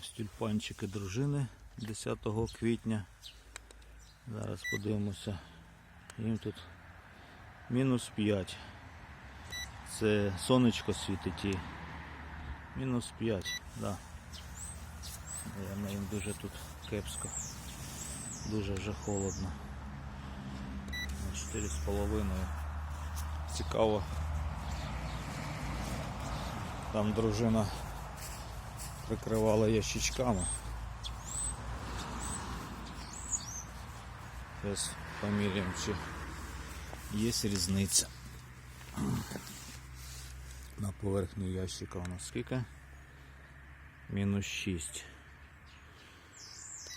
Ось Тюльпанчики дружини 10 квітня. Зараз подивимося. Їм тут мінус 5. Це сонечко світить мінус 5, да. Наверно, їм дуже тут кепсько. Дуже вже холодно. Чотири з половиною. Цікаво. Там дружина прикривала ящичками. Зараз поміряємо, чи є різниця. На поверхню ящика у нас скільки? Мінус 6.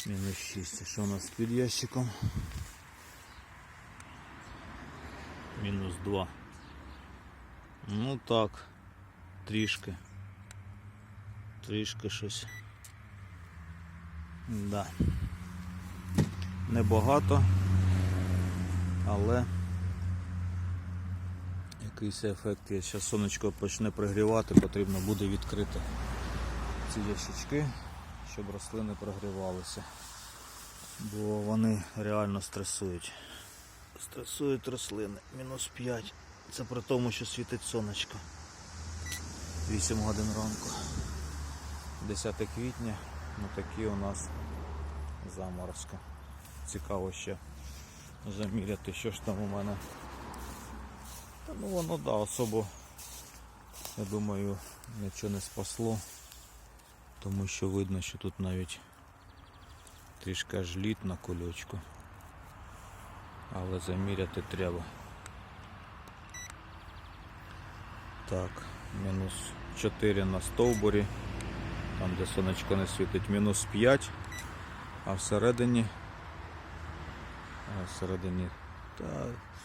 Мінус 6. А що у нас під ящиком? Мінус 2. Ну так, трішки. Трішки щось. Да. Небагато, але якийсь ефект є. Зараз сонечко почне пригрівати, потрібно буде відкрити ці ящички, щоб рослини прогрівалися. Бо вони реально стресують. Стресують рослини. Мінус 5. Це при тому, що світить сонечко. 8 годин ранку. 10 квітня, ну такі у нас заморозки. Цікаво ще заміряти, що ж там у мене. Та ну воно да, особо, я думаю, нічого не спасло, тому що видно, що тут навіть трішки аж лід на кульочку. Але заміряти треба. Так, мінус 4 на стовбурі, там де сонечко не світить, мінус 5, а всередині, всередині, та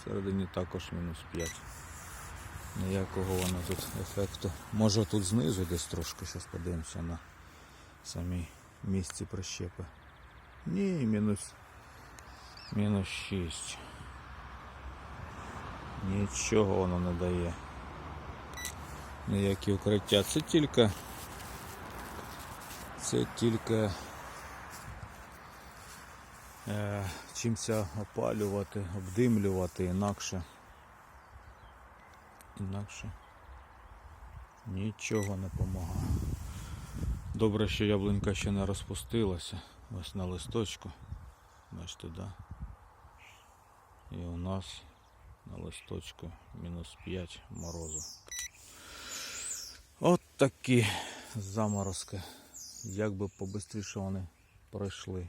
всередині також мінус 5. Ніякого воно тут ефекту. Може тут знизу десь трошки, зараз подивимося на самій місці прищепи. Ні, мінус, мінус 6. Нічого воно не дає ніякі укриття. Це тільки це тільки е, чимся опалювати, обдимлювати, інакше. Інакше нічого не допомагає. Добре, що яблунька ще не розпустилася. Ось на листочку. Бачите, да? І у нас на листочку мінус 5 морозу. От такі заморозки. Як би побистріше вони пройшли.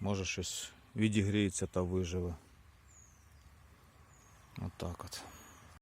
Може щось відігріється та виживе. Отак от.